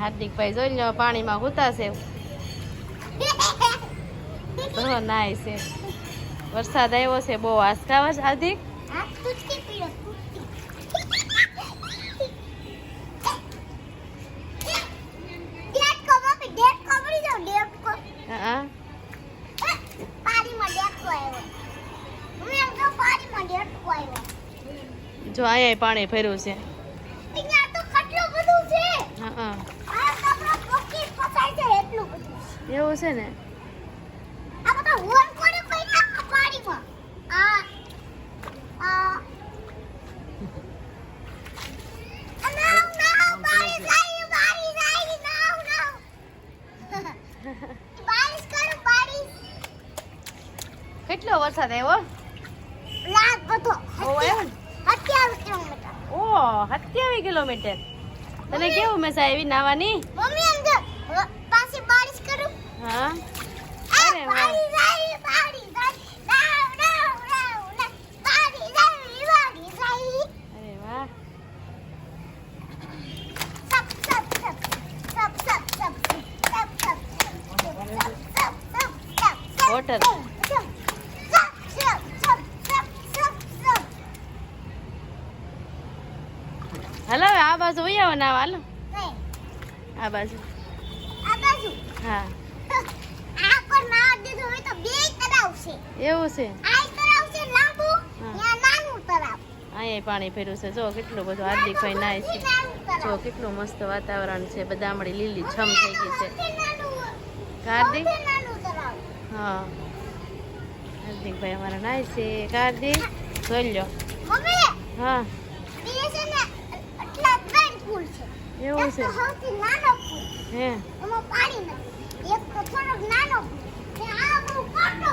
હાર્દિકભાઈ જોઈ લો પાણીમાં હુતાશે તો નાય છે. વરસાદ આવ્યો છે બહુ આસકાવ છે હાર્દિક. હા જો અહીંયા પાણી ફેર્યું છે. છે. હા આ તો આપણો પોકી ફસાય છે એટલું એવું છે ને? આ બધા હોલ કોને કોઈ ના પાણીમાં. આ આ. કેટલો વરસાદ આવ્યો? લાખ બધો. બહુ અત્યાવીસ કિલોમીટર. ઓ સત્યાવીસ કિલોમીટર. તને કેવું મજા આવી નાવાની? મમ્મી અંદર હા અરે વાહ. stop. હાલો આ બાજુ આવો નાવા હાલો આ બાજુ આ બાજુ. હા એવું છે? આ અહીંયા પાણી ફેર્યું છે. જો કેટલું બધું હાર્દિક ભાઈ નાય છે. જો કેટલું મસ્ત વાતાવરણ છે. બદામડી લીલી છમ થઈ ગઈ છે. હાર્દિક? હા. હાર્દિક ભાઈ અમારા નાય છે. હાર્દિક જોઈ લો હા. એવું છે? હે. પાણી નથી. એક તો થોડોક નાનો આ બહુ મોટો